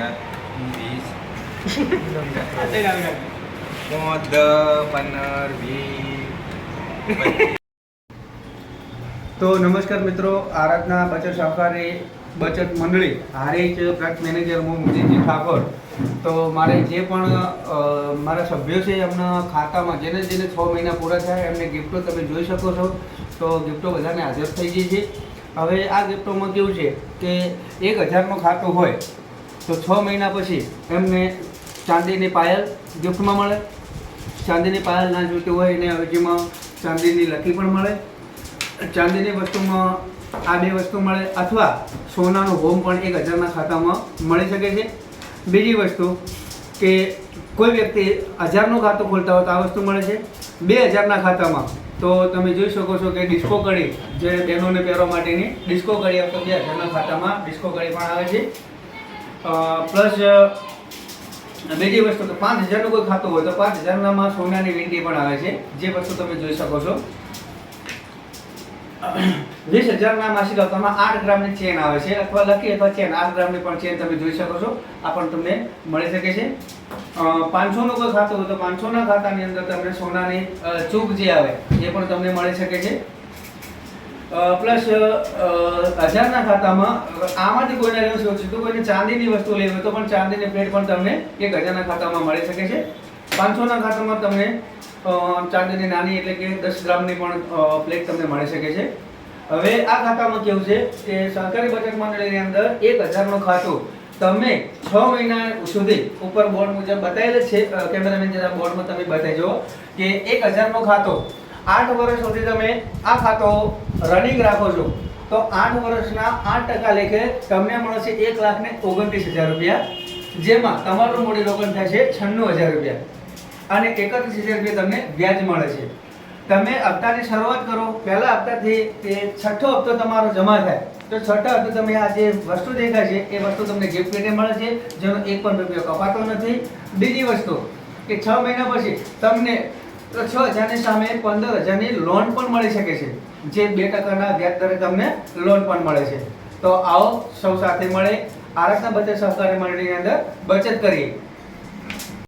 પંદર વીસ પોંચ પંદર વીસ તો નમસ્કાર મિત્રો, આરાધના બચત સહકારી બચત મંડળી, હારીજ પ્રાંત મેનેજર હું મુજીજી ઠાકોર. તો મારે જે પણ મારા સભ્યો છે, એમના ખાતામાં જેને જેને છ મહિના પૂરા થયા, એમને ગિફ્ટો તમે જોઈ શકો છો. તો ગિફ્ટો બધાને હાજર થઈ ગઈ છે. હવે આ ગિફ્ટોમાં કેવું છે કે એક હજારનું ખાતું હોય તો છ મહિના પછી એમને ચાંદીની પાયલ ગિફ્ટમાં મળે. ચાંદીની પાયલ ના જોઈતી હોય એને અવેજીમાં ચાંદીની લકી પણ મળે. ચાંદીની વસ્તુમાં આ બે વસ્તુ મળે અથવા સોનાનો હોમ પણ એક હજારના ખાતામાં મળી શકે છે. બીજી વસ્તુ કે કોઈ વ્યક્તિ હજારનું ખાતું ખોલતા હોય તો આ વસ્તુ મળે છે. બે હજારના ખાતામાં તો તમે જોઈ શકો છો કે ડિસ્કો કડી જે બહેનોને પહેરવા માટેની ડિસ્કો કડી આપતો બે હજારના ખાતામાં ડિસ્કો કડી પણ આવે છે. પ્લસ બીજી વસ્તુ કે પાંચ હજારનું કોઈ ખાતું હોય તો પાંચ હજારનામાં સોનાની વીંટી પણ આવે છે. જે વસ્તુ તમે જોઈ શકો છો. વીસ હજારના માસિક હપ્તામાં આઠ ગ્રામની ચેન આવે છે અથવા લકી અથવા ચેન. આઠ ગ્રામની પણ ચેન તમે જોઈ શકો છો. આ પણ તમને મળી શકે છે. પાંચસોનું કોઈ ખાતું હોય તો પાંચસોના ખાતાની અંદર તમને સોનાની ચૂક જે આવે એ પણ તમને મળી શકે છે. પ્લસ હજારના ખાતામાં આમાંથી કોઈને લેવું છે? તો કોઈને ચાંદીની વસ્તુ લેવી હોય તો પણ ચાંદીની પ્લેટ પણ તમને એક હજારના ખાતામાં મળી શકે છે. પાંચસોના ખાતામાં તમને ચાંદીની નાની એટલે કે દસ ગ્રામની પણ પ્લેટ તમને મળી શકે છે. હવે આ ખાતામાં કેવું છે કે સરકારી બચત મંડળીની અંદર એક હજારનું ખાતું તમે છ મહિના સુધી ઉપર બોર્ડ મુજબ બતાવેલ છે કેમેરામેન જરા બોર્ડમાં તમે બતાવી જુઓ કે એક હજારનો ખાતો આઠ વર્ષ સુધી તમે આ ખાતો રનિંગ રાખો છો. તો આઠ વર્ષના આઠ ટકા લેખે તમને મળશે એક લાખ ને ઓગણત્રીસ હજાર રૂપિયા. જેમાં તમારું મૂડી રોકાણ થશે છન્નું હજાર રૂપિયા. અને એકત્રીસ હજાર રૂપિયા તમને વ્યાજ મળે છે. તમે હપ્તાની શરૂઆત કરો. પહેલા હપ્તાથી તે છઠ્ઠો હપ્તો તમારો જમા થાય. તો છઠ્ઠા હપ્તો તમે આ જે વસ્તુ દેખાય છે, એ વસ્તુ તમને ગિફ્ટ પેટે મળે છે, જેનો એક પણ રૂપિયો કપાતો નથી. બીજી વસ્તુ, કે છ મહિના પછી તમને છ હજારની સામે પંદર હજારની લોન પણ મળી શકે છે, જે બે ટકાના વ્યાજ દરે તમને લોન પણ મળે છે. તો આવો સૌ સાથે મળે આરક્ષણ બચત સહકારી મંડળીની અંદર બચત કરીએ.